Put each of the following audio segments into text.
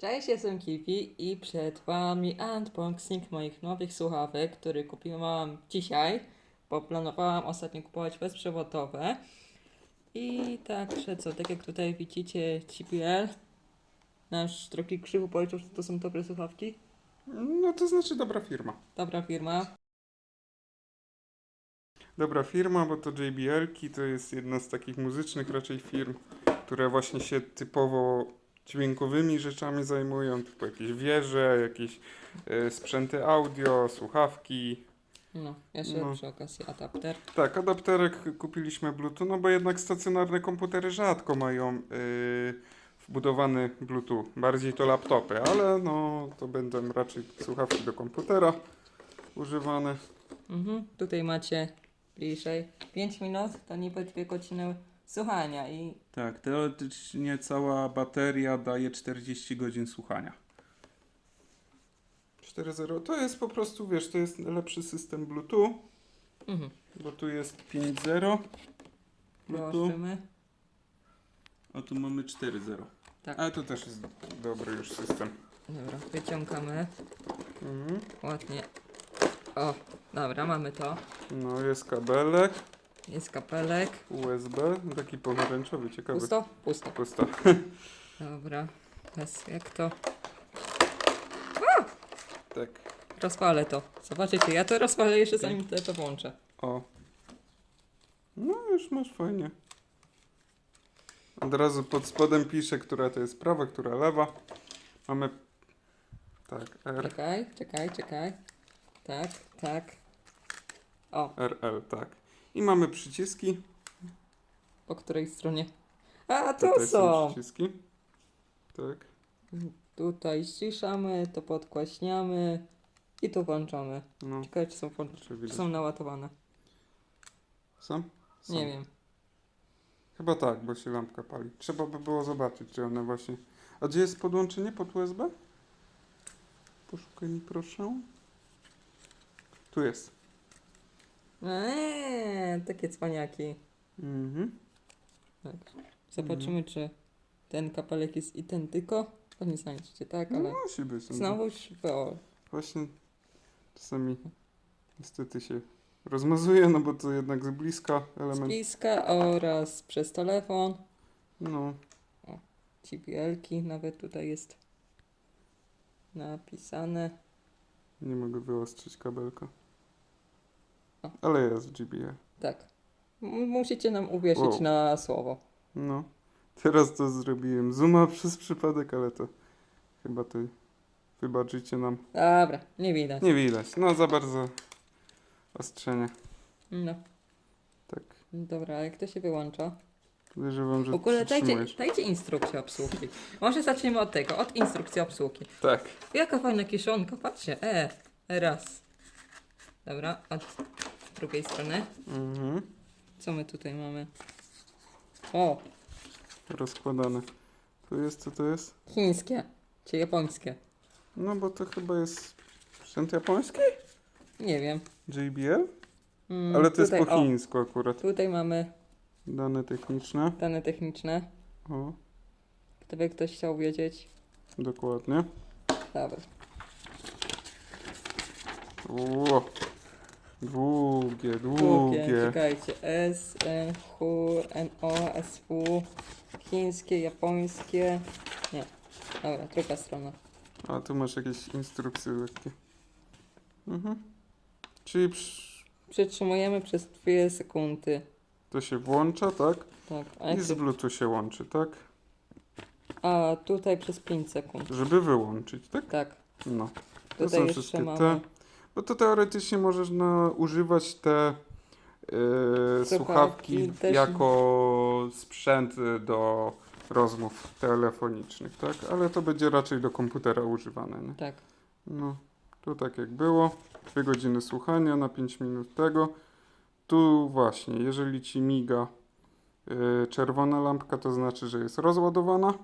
Cześć, jestem Kipi i przed Wami unboxing moich nowych słuchawek, które kupiłam dzisiaj, bo planowałam ostatnio kupować bezprzewodowe. I także co, tak jak tutaj widzicie CPL, nasz drogi krzywu powiedział, że to są dobre słuchawki. No to znaczy dobra firma. Dobra firma. Dobra firma, bo to JBL-ki to jest jedna z takich muzycznych raczej firm, które właśnie się typowo dźwiękowymi rzeczami zajmują, typu jakieś wieże, jakieś e, sprzęty audio, słuchawki. No, jeszcze No. przy okazji adapter. Tak, adapterek kupiliśmy Bluetooth, no bo jednak stacjonarne komputery rzadko mają e, wbudowany Bluetooth. Bardziej to laptopy, ale no to będą raczej słuchawki do komputera używane. Mhm. Tutaj macie bliżej 5 minut, to niby 2 godziny słuchania i Tak, teoretycznie cała bateria daje 40 godzin słuchania. 4.0 to jest po prostu, wiesz, to jest lepszy system Bluetooth, mhm. bo tu jest 5.0 Bluetooth, Wyłączymy. A tu mamy 4.0. Tak, ale to też jest dobry już system. dobra, wyciągamy. Mhm. Ładnie. O, dobra, mamy to. No jest kabelek, Jest kapelek. USB, taki pomarańczowy, ciekawy. Pusto? Pusto. Pusto. Dobra. Teraz jak to? Tak. Rozpalę to. Zobaczycie, ja to rozpalę jeszcze zanim to włączę. O. No już masz fajnie. Od razu pod spodem pisze, która to jest prawa, która lewa. Mamy tak, R, Czekaj, czekaj, czekaj. Tak, tak. O, RL, tak. I mamy przyciski. po której stronie? A, tu Tutaj są! przyciski. Tak. Tutaj ściszamy, to podkłaśniamy i tu włączamy. No, Ciekawe, czy są, czy czy widać. są naładowane. Są? Są. Nie wiem. Chyba tak, bo się lampka pali. Trzeba by było zobaczyć, czy one właśnie... A gdzie jest podłączenie pod USB? Poszukaj mi proszę. Tu jest. Eee, takie cwaniaki. Mhm. Tak. Zobaczymy, czy ten kapelek jest identyko. Pewnie znajdziecie, tak, ale No, musi być. no. znowuż było. Właśnie czasami niestety się rozmazuje, no bo to jednak z bliska Z element. bliska oraz przez telefon. No, GPL-ki nawet tutaj jest napisane. nie mogę wyostrzyć kabelka. O. Ale jest GBA. Tak. M- musicie nam uwierzyć Wow. na słowo. No. Teraz to zrobiłem zooma przez przypadek, ale to chyba to wybaczycie nam. Dobra, nie widać. Nie widać. No za bardzo ostrzenia. No, Tak. dobra, jak to się wyłącza? Podejrzewam, że W ogóle dajcie, dajcie instrukcję obsługi. Może zaczniemy od tego, od instrukcji obsługi. Tak. Jaka fajna kieszonka, patrzcie, e, raz. Dobra, od drugiej strony. Mhm. Co my tutaj mamy? O, Rozkładane. Tu jest, co to jest? chińskie, czy japońskie? No bo to chyba jest sprzęt japoński? Nie wiem. JBL? Mm, Ale to jest tutaj, po o, chińsku akurat. Tutaj mamy Dane techniczne. dane techniczne. O, Gdyby ktoś chciał wiedzieć. dokładnie. Dobra. Ło. Długie, Długie, czekajcie. S, N, H, N, O, S, W. Chińskie, japońskie. Nie. Dobra, druga strona. A tu masz jakieś instrukcje lekkie. Mhm. Czyli przy... Przytrzymujemy przez 2 sekundy. to się włącza, tak? Tak, a, I jak z to, Bluetooth się łączy, tak? a tutaj przez 5 sekund. Żeby wyłączyć, tak? Tak. No. To Tutaj są jeszcze wszystkie mamy. Bo to teoretycznie możesz na, używać te e, Słuchawki też- jako sprzęt e, do rozmów telefonicznych, tak? Ale to będzie raczej do komputera używane, nie? Tak. No, tu tak jak było. Dwie godziny słuchania na 5 minut tego. Tu właśnie, jeżeli ci miga e, czerwona lampka, to znaczy, że jest rozładowana.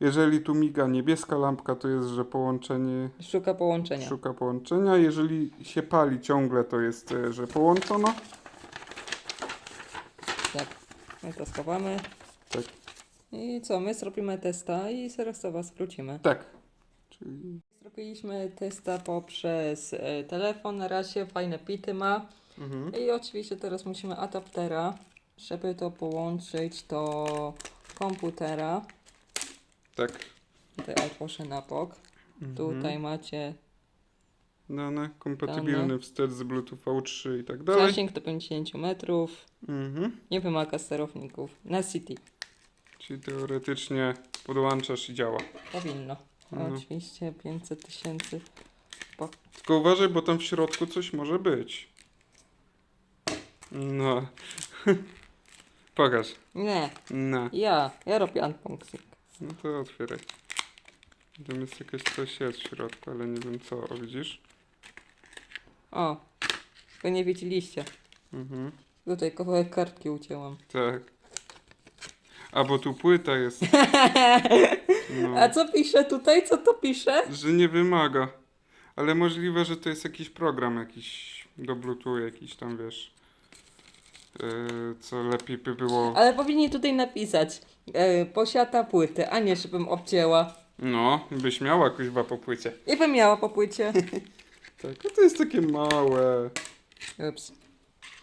Jeżeli tu miga niebieska lampka, to jest, że połączenie Szuka połączenia. Szuka połączenia. Jeżeli się pali ciągle, to jest, e, że połączono. Tak. My to schowamy. Tak. I co, my zrobimy testa i zaraz do Was wrócimy. Tak. Czyli... Zrobiliśmy testa poprzez e, telefon, na razie fajne pity ma. Mhm. I oczywiście teraz musimy adaptera, żeby to połączyć do komputera. Tak. Tutaj otworzę na bok. Mhm. Tutaj macie Dane, kompatybilny Dane. wstecz z Bluetooth V3 i tak dalej. zasięg do 50 metrów. Mhm. Nie wymaga sterowników. Na City Czyli teoretycznie podłączasz i działa. powinno. Mhm. Oczywiście 500 tysięcy. Tylko uważaj, bo tam w środku coś może być. No. Pokaż. Nie, No. ja, ja robię unboxing. No to otwieraj. Tam jest jakieś coś jest w środku, ale nie wiem co. O, widzisz? O, to nie wiedzieliście. Mhm. Tutaj kawałek kartki ucięłam. Tak. A bo tu płyta jest. No. A co pisze tutaj? Co to pisze? Że nie wymaga. Ale możliwe, że to jest jakiś program jakiś do Bluetooth, jakiś tam wiesz. Yy, co lepiej by było. Ale powinni tutaj napisać e, posiada płyty, a nie żebym obcięła. No, byś miała kuźwa po płycie. I bym miała po płycie. Tak, a to jest takie małe. Ups.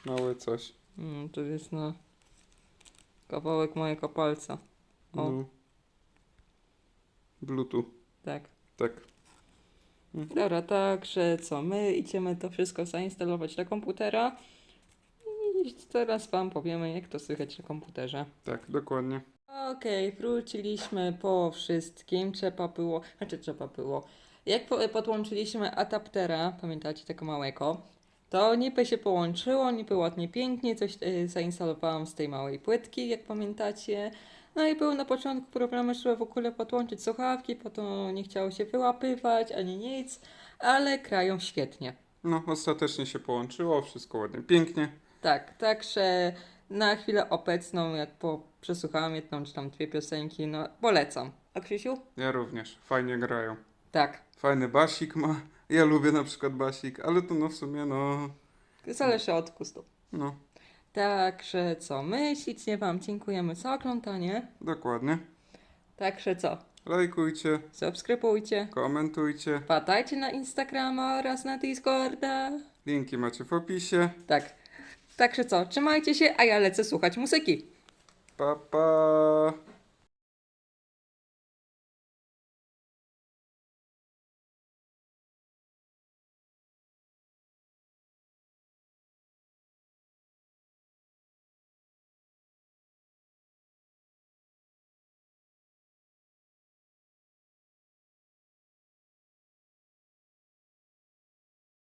Małe coś. Mm, to jest no kawałek mojego palca. O. No. Bluetooth. Tak. Tak. Dobra, także co? My idziemy to wszystko zainstalować na komputera. I teraz wam powiemy, jak to słychać na komputerze. Tak, dokładnie. Okej, wróciliśmy po wszystkim. Trzeba było, znaczy trzeba było. Jak po, podłączyliśmy adaptera, pamiętacie tego małego, to niby się połączyło, niby ładnie, pięknie, coś y, zainstalowałam z tej małej płytki, jak pamiętacie. No i były na początku problemy, żeby w ogóle podłączyć słuchawki, potem nie chciało się wyłapywać ani nic, ale krają świetnie. No, ostatecznie się połączyło, wszystko ładnie, pięknie. Tak, także na chwilę obecną, jak po, przesłuchałam jedną czy tam dwie piosenki, no polecam. A Krzysiu? Ja również. Fajnie grają. Tak. Fajny basik ma. Ja lubię na przykład basik, ale to no w sumie no. Zależy od gustu. No, Także co, my ślicznie Wam dziękujemy za oglądanie. dokładnie. Także co, Lajkujcie, subskrybujcie, komentujcie. wpadajcie na Instagrama oraz na Discorda. Linki macie w opisie. Tak. Także co, trzymajcie się, a ja lecę słuchać muzyki. Pa, pa.